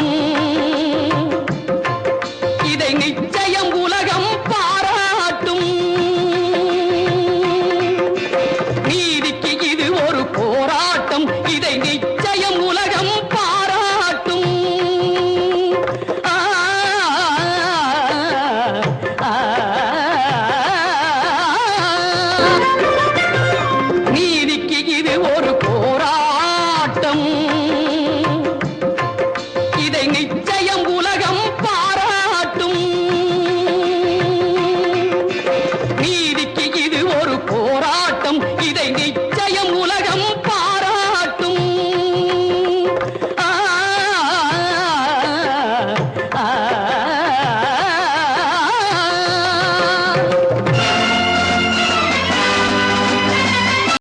நிச்சயம். இதை நிச்சயம் நிச்சயம்